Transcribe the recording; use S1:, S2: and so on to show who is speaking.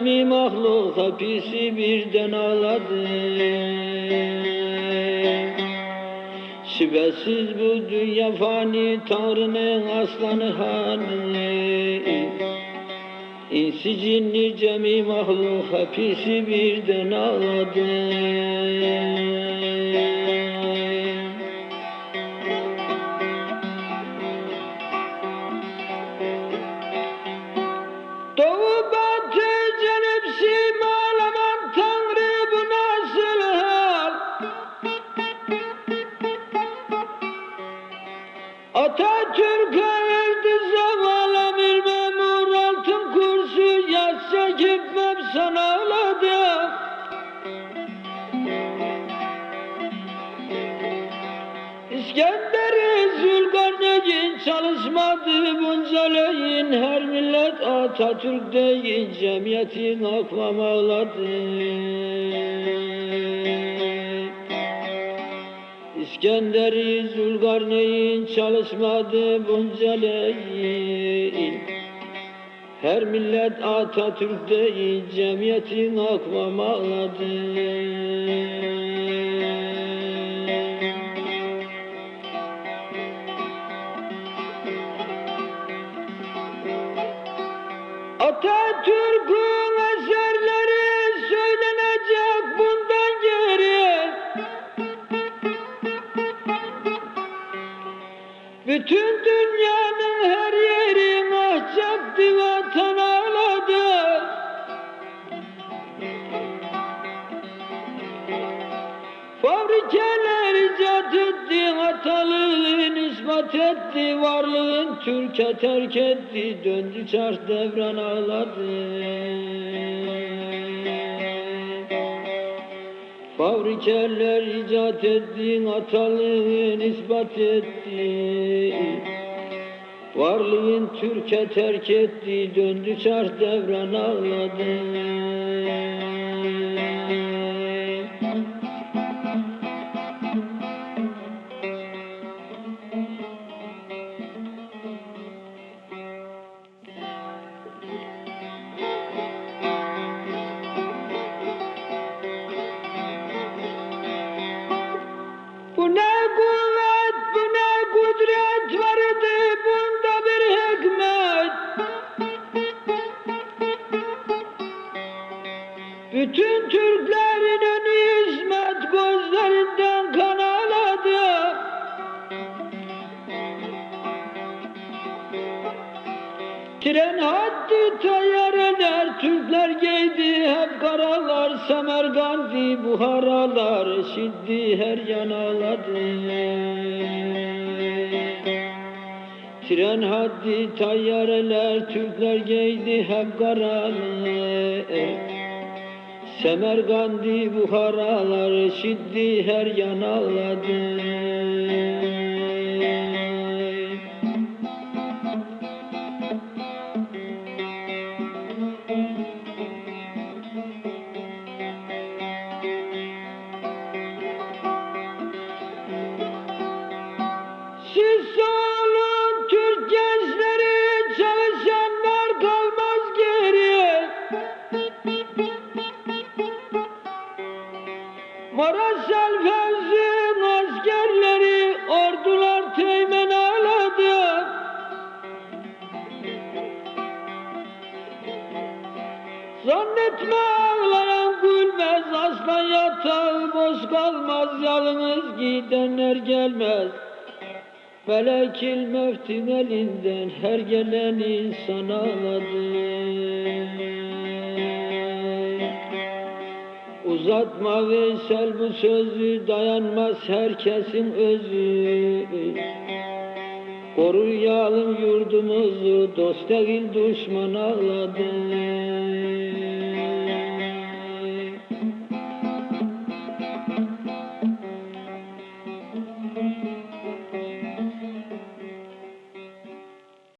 S1: cemi mahluk hepsi birden ağladı. Şüphesiz bu dünya fani Tanrı'nın aslanı hani İnsi cinni cemi mahluk hepsi birden ağladı Gitmem sana ağladım İskender'i Zülkarneyn çalışmadı bunca leyin. Her millet Atatürk deyin cemiyetin akvam ağladı. İskender'i Zülkarneyn çalışmadı bunca leyin Her millet Atatürk deyin cemiyetin akvam ispat etti, varlığın Türkiye terk etti, döndü çarş devran ağladı. Fabrikeler icat etti, hatalığın ispat etti, varlığın Türkiye terk etti, döndü çarş devran ağladı. Bütün Türklerin önü hizmet gözlerinden kan ağladı. Tren haddi tayyareler, Türkler giydi hep karalar, Semerkandi buharalar, şiddi her yan ağladı. Tren haddi tayyareler, Türkler giydi hep karalar, Semerkandi buharalar, şiddi her yan ağladı. Zannetme ağlayan gülmez, aslan yatağı boş kalmaz, yalnız gidenler gelmez. Melekil mevtin elinden her gelen insan ağladı. Uzatma Veysel bu sözü dayanmaz herkesin özü. Koruyalım yurdumuzu dost değil düşman ağladı.